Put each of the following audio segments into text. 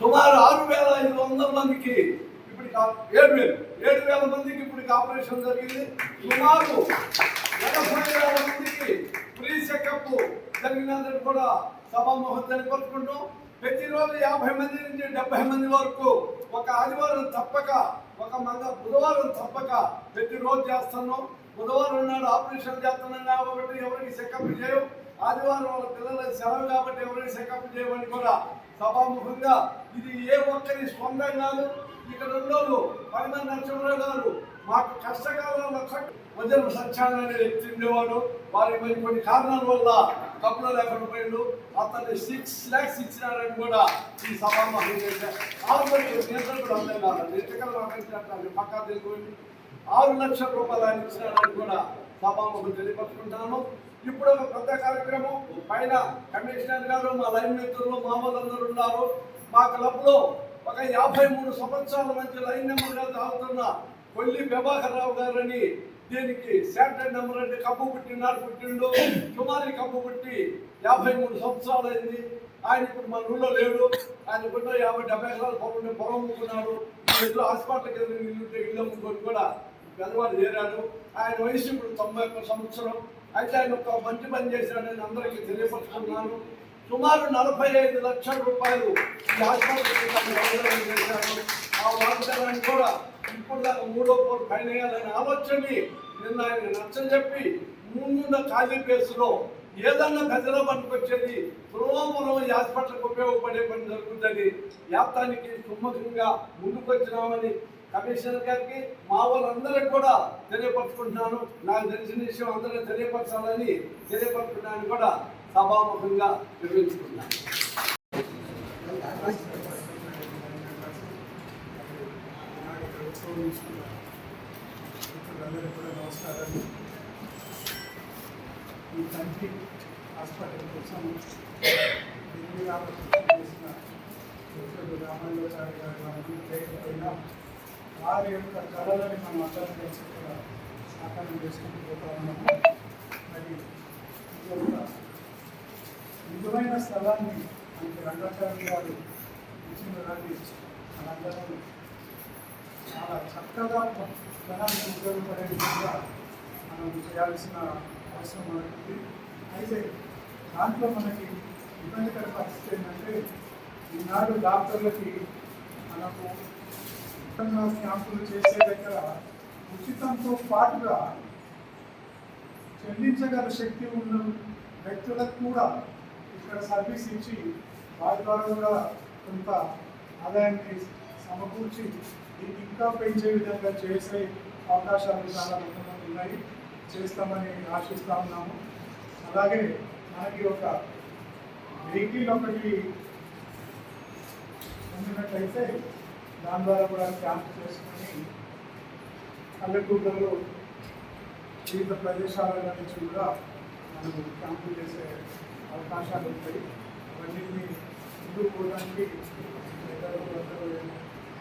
సుమారు ఆరు వేల ఐదు వందల మందికి ఇప్పుడు ఏడు వేలు. ఏడు వేల మందికి ఇప్పుడు ఆపరేషన్ జరిగింది. సుమారు నలభై వేల మందికి ఫ్రీ చెకప్ జరిగినందుకు కూడా సభామోహం తెలియపరుచుకుంటూ ప్రతిరోజు యాభై మంది నుంచి డెబ్బై మంది వరకు ఒక ఆదివారం తప్పక ఒక మంద బుధవారం తప్పక ప్రతిరోజు చేస్తున్నాం. బుధవారం నాడు ఆపరేషన్ చేస్తున్నాం కాబట్టి ఎవరికి చెకప్ చేయం ఆదివారం వాళ్ళ పిల్లలకు సెలవు కాబట్టి ఎవరైనా చెకప్ చేయమని కూడా సభాముఖంగా ఇది ఏ ఒక్కరి స్పందం కాదు. ఇక్కడ ఉన్నోళ్ళు పరమ నరసింహరావు గారు మాకు కష్టకాలంలో వజ్రం సత్యాన్ని అనే వ్యక్తి ఉండేవాడు. వారి మరి కొన్ని కారణాల వల్ల కప్పులో లేకుండా పోయిండు అతన్ని సిక్స్ ల్యాక్స్ ఇచ్చినారని కూడా ఈ సభాముఖం చేశారు. ఆరు నియంత్రణ కూడా అర్థం కాదు ఎక్కడ మాట్లాడినట్టు పక్కా తెలుగుండి ఆరు లక్షల రూపాయలు ఆయన ఇచ్చినారని కూడా సభాముఖం తెలియపరుచుకుంటాను ఇప్పుడు ఒక పెద్ద కార్యక్రమం. పైన కమిషనర్ గారు మా లైన్ మిత్రులు మా వాళ్ళందరూ ఉన్నారు. మా క్లబ్లో ఒక యాభై మూడు సంవత్సరాల మధ్య లైన్ నెంబర్గా తాగుతున్న కొల్లి ప్రభాకర్రావు గారని దీనికి శాటిలైట్ నెంబర్ అంటే కప్పు పుట్టినారు పుట్టిండు. కుమారి కప్పు పుట్టి యాభై మూడు సంవత్సరాలు అయింది. ఆయన ఇప్పుడు మన ఊళ్ళో లేడు. ఆయన కూడా యాభై డెబ్బై ఎకరాలు పొలం పొలం అమ్ముకున్నాడు. ఇల్లు హాస్పిటల్కి వెళ్ళి ఇల్లు ఇల్లు అమ్ముకొని కూడా పెద్దవాడు చేరాడు. ఆయన వయసు ఇప్పుడు తొంభై ఒక్క సంవత్సరం. అయితే ఆయన ఒక మంచి పని చేశాడని అందరికీ తెలియపరుచుకున్నాను సుమారు నలభై ఐదు లక్షల రూపాయలు ఈ హాస్పిటల్కి ఆ వాగ్దానాన్ని కూడా ఇప్పుడు మూడో కోరు పైన వేయాలనే ఆలోచనని నిన్న ఆయన నచ్చజెప్పి చెప్పి ముందున్న ఖాళీ కేసులో ఏదన్నా ప్రజల పనికొచ్చేది సులభములో ఈ హాస్పిటల్కి ఉపయోగపడే పని జరుగుతుంది. యాప్తానికి సుమ్మకంగా ముందుకొచ్చినామని కమిషనర్ గారికి మా వాళ్ళందరికీ కూడా తెలియపరచుకుంటున్నాను. నాకు తెలిసిన విషయం అందరూ తెలియపరచాలని తెలియపరచుకున్నాను కూడా సభాముఖంగా నిర్వహించుకున్నాను నమస్కారాలు ఈ కంటి హాస్పిటల్ కోసం ఎనిమిది ఆపరేషన్ చేసిన డాక్టర్ గారు మనకి వారి యొక్క కళలని మనం అందరం కలిసి కూడా సాకారం చేసుకుంటూ పోతా ఉన్నాము మరి విలువైన స్థలాన్ని మనకి రంగాచార్య గారు ఇచ్చిన దాన్ని మనందరం చాలా చక్కగా జనానికి ఉపయోగపడే విధంగా మనం చేయాల్సిన అవసరం మనకి అయితే దాంట్లో మనకి ఇబ్బందికర పరిస్థితి ఏంటంటే ఈనాడు డాక్టర్లకి మనకు ఉచితంగా క్యాంపులు చేసే దగ్గర ఉచితంతో పాటుగా చెల్లించగల శక్తి ఉన్న వ్యక్తులకు కూడా ఇక్కడ సర్వీస్ ఇచ్చి వారి ద్వారా కూడా కొంత ఆదాయాన్ని సమకూర్చి దీన్ని ఇంకా పెంచే విధంగా చేసే అవకాశాలు చాలా కొంతమంది ఉన్నాయి. చేస్తామని ఆశిస్తా ఉన్నాము. అలాగే మనకి ఒక వెహికల్ ఒకటి పొందినట్లయితే దాని ద్వారా కూడా క్యాంప్ చేసుకొని పల్లెటూళ్ళలో వివిధ ప్రదేశాల నుంచి కూడా మనం క్యాంపులు చేసే అవకాశాలు ఉంటాయి. అవన్నింటినీ ముందుకు పోవడానికి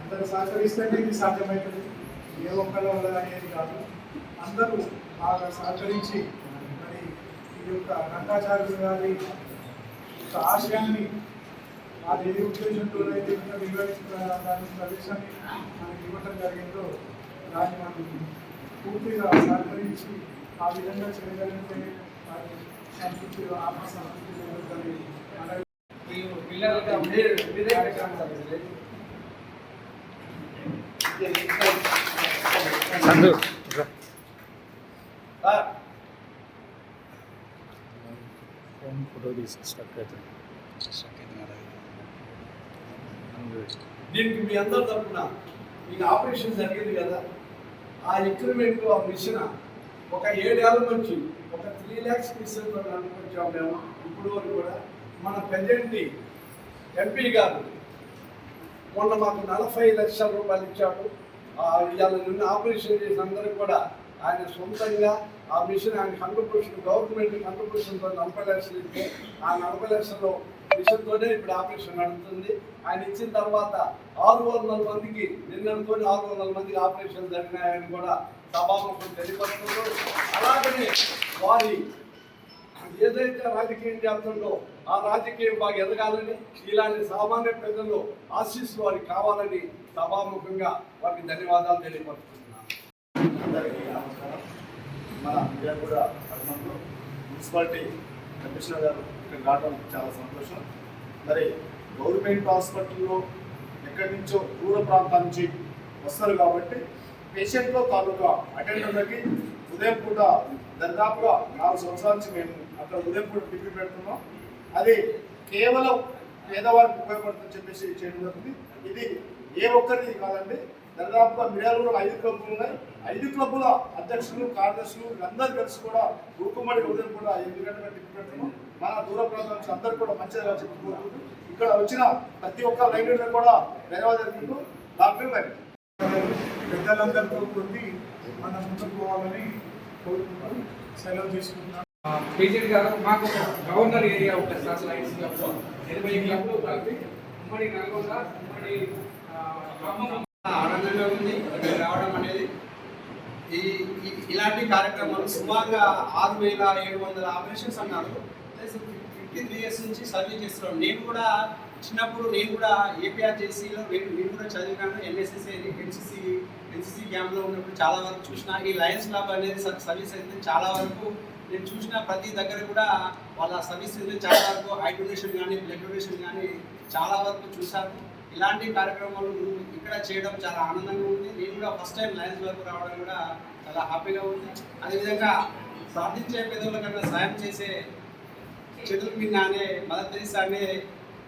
అందరూ సహకరిస్తేనే ఇది సాధ్యమవుతుంది. ఏ ఒక్కళ్ళ వల్ల అనేది కాదు. అందరూ బాగా సహకరించి మరి ఈ యొక్క రంగాచార్యులు గారి యొక్క ఆశయాన్ని అది ఏ ఉద్దేశంతో అయితే నిర్వహించిన దాని ప్రదేశాన్ని మనకి ఇవ్వటం జరిగిందో దాన్ని మనం పూర్తిగా సహకరించి ఆ విధంగా చేయగలిగితే సంతృప్తి ఆత్మ సంతృప్తి జరుగుతుంది. సందు. ఫోటో తీసి దీనికి మీ అందరి తరఫున మీకు ఆపరేషన్ జరిగింది కదా. ఆ ఎక్విప్మెంట్ ఆ మిషన్ ఒక ఏడేళ్ళ నుంచి ఒక త్రీ ల్యాక్స్ మిషన్ అనుకుంటాం మేము ఇప్పుడు వరకు కూడా మన ప్రజెంట్ని ఎంపీ గారు మొన్న మాకు నలభై లక్షల రూపాయలు ఇచ్చాడు ఇవాళ నిన్న ఆపరేషన్ చేసిన అందరికి కూడా ఆయన సొంతంగా ఆ మిషన్ ఆయన కంట్రిబ్యూషన్ గవర్నమెంట్ కంట్రిబ్యూషన్తో నలభై లక్షలు ఇస్తే ఆ నలభై లక్షల్లో మిషన్తోనే ఇప్పుడు ఆపరేషన్ నడుస్తుంది ఆయన ఇచ్చిన తర్వాత ఆరు వందల మందికి నిన్నతో ఆరు వందల మందికి ఆపరేషన్ జరిగినాయని కూడా సభాముఖం తెలియపరుస్తున్నారు. అలాగనే వారి ఏదైతే రాజకీయం చేస్తుందో ఆ రాజకీయం బాగా ఎదగాలని ఇలాంటి సామాన్య ప్రజల్లో ఆశీస్సులు వారికి కావాలని సభాముఖంగా వారికి ధన్యవాదాలు తెలియపరుస్తున్నాను. అందరికీ నమస్కారం. మన విజయగూడ పట్టణంలో మున్సిపాలిటీ కమిషనర్ గారు ఇక్కడ రావడం చాలా సంతోషం. మరి గవర్నమెంట్ హాస్పిటల్లో ఎక్కడి నుంచో దూర ప్రాంతాల నుంచి వస్తారు కాబట్టి పేషెంట్లో తాలూకా అటెండర్లకి ఉదయం పూట దాదాపుగా నాలుగు సంవత్సరాల నుంచి మేము అక్కడ ఉదయం పూట డిగ్రీ పెడుతున్నాం. అది కేవలం పేదవారికి ఉపయోగపడుతుందని చెప్పేసి చేయడం జరుగుతుంది. ఇది ఏ ఒక్కరిది కాదండి దాదాపుగా మిర్యాలలో ఐదు క్లబ్లు ఉన్నాయి. ఐదు క్లబ్బుల అధ్యక్షులు కార్యదర్శులు అందరూ కలిసి కూడా రూకుమడి ఉదయం కూడా ఎనిమిది గంటల టిఫిన్ మన దూర ప్రాంతం నుంచి అందరూ కూడా మంచిగా చెప్పుకుంటూ ఇక్కడ వచ్చిన ప్రతి ఒక్క లైబ్రరీలో కూడా ధన్యవాదాలు జరుపుకుంటూ డాక్టర్ గారు పెద్దలందరితో కొద్ది మనం ముందుకు పోవాలని కోరుకుంటాం సెలవు తీసుకుంటున్నాం పేజెంట్ గారు మాకు గవర్నర్ ఏరియా ఉంటుంది సార్ లైన్స్ క్లబ్ ఎనభై క్లబ్లు కలిపి ఉమ్మడి నల్గొండ ఉమ్మడి ఆ, ఖమ్మం ఆనందంగా ఉంది. ఇక్కడ రావడం అనేది ఈ ఇలాంటి కార్యక్రమాలు సుమారుగా ఆరు వేల ఏడు వందల ఆపరేషన్స్ అన్నారు. ఫిఫ్టీ త్రీ ఇయర్స్ నుంచి సర్వీస్ చేస్తున్నాం. నేను కూడా చిన్నప్పుడు నేను కూడా ఏపీఆర్జేసీలో నేను నేను కూడా చదివినాను. ఎన్ఎస్ఎస్ ఎన్సిసి ఎన్సిసి క్యాంప్లో ఉన్నప్పుడు చాలా వరకు చూసిన. ఈ లయన్స్ క్లబ్ అనేది సర్వీస్ అయితే చాలా వరకు నేను చూసిన. ప్రతి దగ్గర కూడా వాళ్ళ సర్వీస్ చాలా వరకు ఐ డొనేషన్ కానీ బ్లడ్ డొనేషన్ కానీ చాలా వరకు చూశాను. ఇలాంటి కార్యక్రమాలు ఇక్కడ చేయడం చాలా ఆనందంగా ఉంది. నేను కూడా ఫస్ట్ టైం లయన్స్ వరకు రావడం కూడా చాలా హ్యాపీగా ఉంది. అదేవిధంగా ప్రార్థించే పెద్దల కన్నా సాయం చేసే చేతుల మీద అనే మదర్ తెరీసా అనే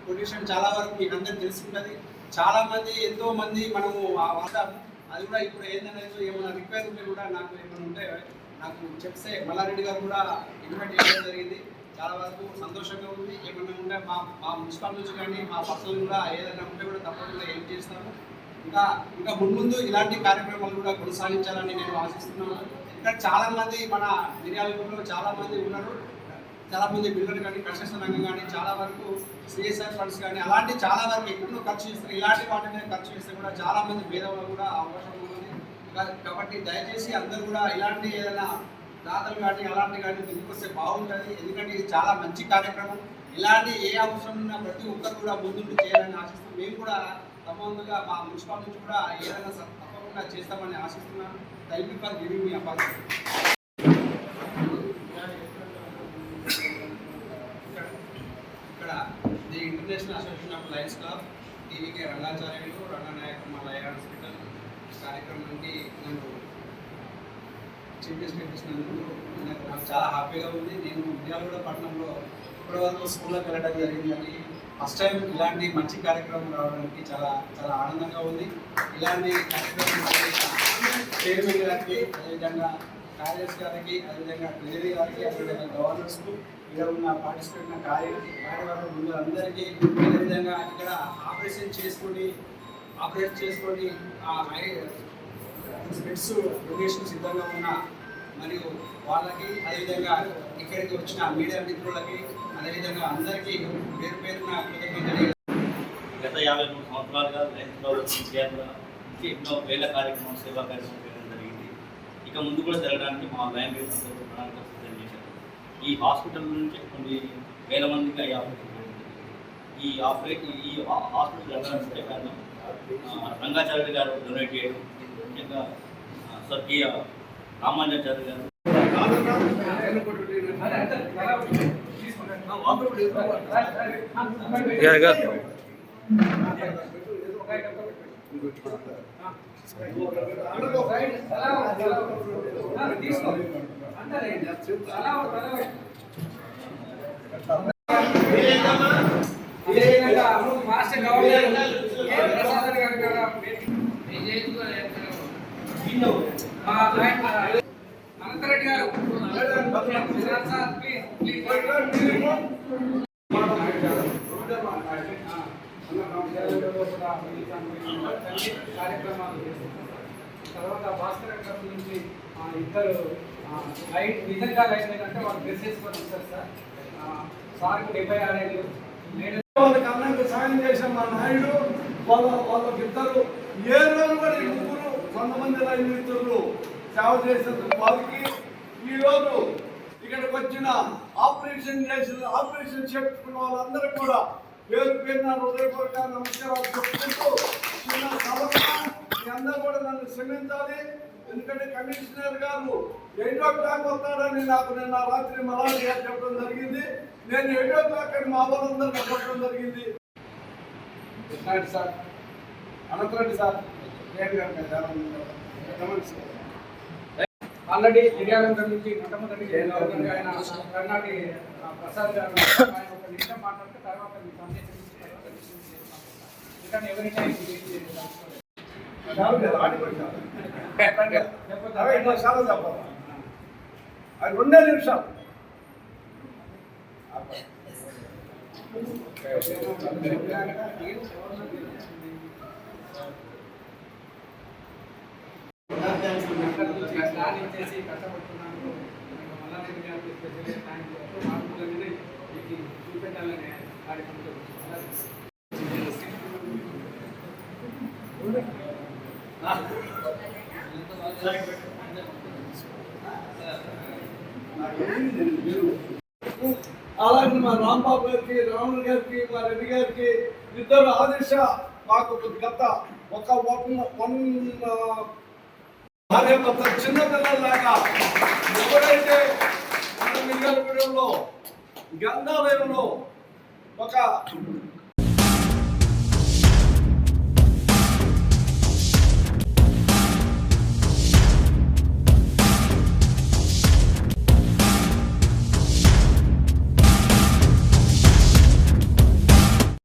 పొజిషన్ చాలా వరకు మీకు అందరికి తెలుసుకుంటుంది చాలామంది చాలా మంది ఎంతో మంది మనము ఆ వాడతాం అది కూడా ఇప్పుడు ఏంటనేది ఏమైనా రిక్వైర్ ఉంటే కూడా నాకు ఏమైనా ఉంటే నాకు చెప్తే మల్లారెడ్డి గారు కూడా ఇన్వైట్ చేయడం జరిగింది. చాలా వరకు సంతోషంగా ఉంది. ఏమైనా ఉంటే మా మా మున్సిపల్ నుంచి కానీ మా పర్సనల్ కూడా ఏదైనా ఉంటే కూడా తప్పకుండా హెల్ప్ చేస్తాము ఇంకా ఇంకా ముందు ఇలాంటి కార్యక్రమాలు కూడా కొనసాగించాలని నేను ఆశిస్తున్నాను. ఇంకా చాలామంది మన మిర్యాలగూడలో చాలామంది ఉన్నారు. చాలా మంది కానీ కన్స్ట్రక్షన్ రంగం కానీ చాలా వరకు సిఎస్ఆర్ ఫండ్స్ కానీ అలాంటి చాలా వరకు ఎక్కడో ఖర్చు చేస్తారు. ఇలాంటి వాటి మీద ఖర్చు చేస్తే కూడా చాలా మంది పేదవాళ్ళు కూడా అవకాశం ఉంది కాబట్టి దయచేసి అందరూ కూడా ఇలాంటి ఏదైనా దాతలు కానీ అలాంటి కానీ తీసుకొస్తే బాగుంటుంది. ఎందుకంటే ఇది చాలా మంచి కార్యక్రమం. ఇలాంటి ఏ అవసరం ఉన్నా ప్రతి ఒక్కరు కూడా ముందుండి చేయాలని ఆశిస్తాం మేము కూడా తప్పకుండా మా మున్సిపాల్ నుంచి కూడా ఏదైనా తప్పకుండా చేస్తామని ఆశిస్తున్నాను. Thank you for giving me opportunity ఇక్కడ the International Association of Lions club T V K Rangacharyulu Ranganayaka మా లయ హాస్పిటల్ కార్యక్రమానికి నన్ను చీఫ్ గెస్ట్ నాకు నాకు చాలా హ్యాపీగా ఉంది. నేను విద్యాలూడ పట్టణంలో ఇప్పటి వరకు స్కూల్లోకి వెళ్ళడం జరిగిందని ఫస్ట్ టైం ఇలాంటి మంచి కార్యక్రమం రావడానికి చాలా చాలా ఆనందంగా ఉంది. ఇలాంటి కార్యక్రమం చైర్మన్ గారికి అదేవిధంగా కార్యదర్శి గారికి అదేవిధంగా ట్రెజరీ గారికి అదేవిధంగా గవర్నర్స్కు ఇక్కడ ఉన్న పార్టిసిపేట్ ఉన్న కార్య కార్యవర్గ బృందాలందరికీ అదేవిధంగా ఇక్కడ ఆపరేషన్ చేసుకొని ఆపరేట్ చేసుకొని ఆ స్పెట్స్ డొనేషన్ సిద్ధంగా ఉన్న మరియు వాళ్ళకి అదేవిధంగా ఇక్కడికి వచ్చిన మీడియా మిత్రులకి అదేవిధంగా అందరికీ పేరు పేరున కృతజ్ఞతలు. గత యాభై మూడు సంవత్సరాలుగా ఎన్నో వేల కార్యక్రమం సేవా కార్యక్రమం చేయడం జరిగింది. ఇక ముందు కూడా జరగడానికి మా లైబ్రరీ ప్రణాళిక సిద్ధం చేశారు. ఈ హాస్పిటల్ నుంచి కొన్ని వేల మందికి ఈ ఆపరేషన్ ఈ ఆపరేషన్ ఈ హాస్పిటల్ జరగడానికి కారణం రంగాచార్య గారు డొనేట్ చేయడం ముఖ్యంగా స్వర్గీయ రామాంజాచార్య గారు మాస్టర్ గవర్నర్ ప్రసాద్ గారు మా నాయకుడు అనంతరెడ్డి గారు సార్ ప్లీజ్ ప్లీజ్ కార్యక్రమాలు తర్వాత భాస్కర్ గారి నుంచి ఇద్దరు లైట్ నిజంగా లైట్ లేదంటే వాళ్ళు డ్రెస్ వేసుకొని వస్తారు సార్ సార్కి డెబ్బై ఆరేళ్ళు నేను వాళ్ళకి అన్నంత సాయం చేసిన మా నాయుడు వాళ్ళ వాళ్ళకి ఇద్దరు ఏ రోజు కూడా ఈ ముగ్గురు కొంతమంది రైతు మిత్రులు సేవ చేసినందుకు వారికి ఈరోజు ఇక్కడికి వచ్చిన ఆపరేషన్ చేసిన ఆపరేషన్ చేసుకున్న వాళ్ళందరూ కూడా పేరు పేరున హృదయపూర్వక నమస్కారాలు చెప్పుకుంటూ చిన్న సభగా అందరూ కూడా నన్ను క్షమించాలి. ఎందుకంటే కమిషనర్ గారు ఎయిట్ ఓ క్లాక్ వస్తాడని నాకు నిన్న రాత్రి మలాలి గారు చెప్పడం జరిగింది. నేను ఎయిట్ ఓ క్లాక్ అని మా వాళ్ళందరూ చెప్పడం జరిగింది. రండి sir. Anantareddy sir. Already Vijayalankar నుంచి మొట్టమొదటి ఆయన కర్ణాటి ప్రసాద్ గారు ఆయన ఒక నిమిషం మాట్లాడితే తర్వాత మీ సందేశం ఇంకా ఎవరైనా చాలా చెప్పాలి అది రెండే నిమిషాలు ప్లాన్ కష్టపడుతున్నాను మల్లారెడ్డి గారికి థ్యాంక్ మీకు కార్యక్రమంతో అలాగే మా రాంబాబు గారికి రాములు గారికి మా రెడ్డి గారికి ఇద్దరు ఆదేశ మాకు గత ఒక వన్ వన్ భార్య భర్త చిన్న పిల్లలాగా ఎప్పుడైతే మన మిర్యాలగూడెంలో గంగాలయంలో ఒక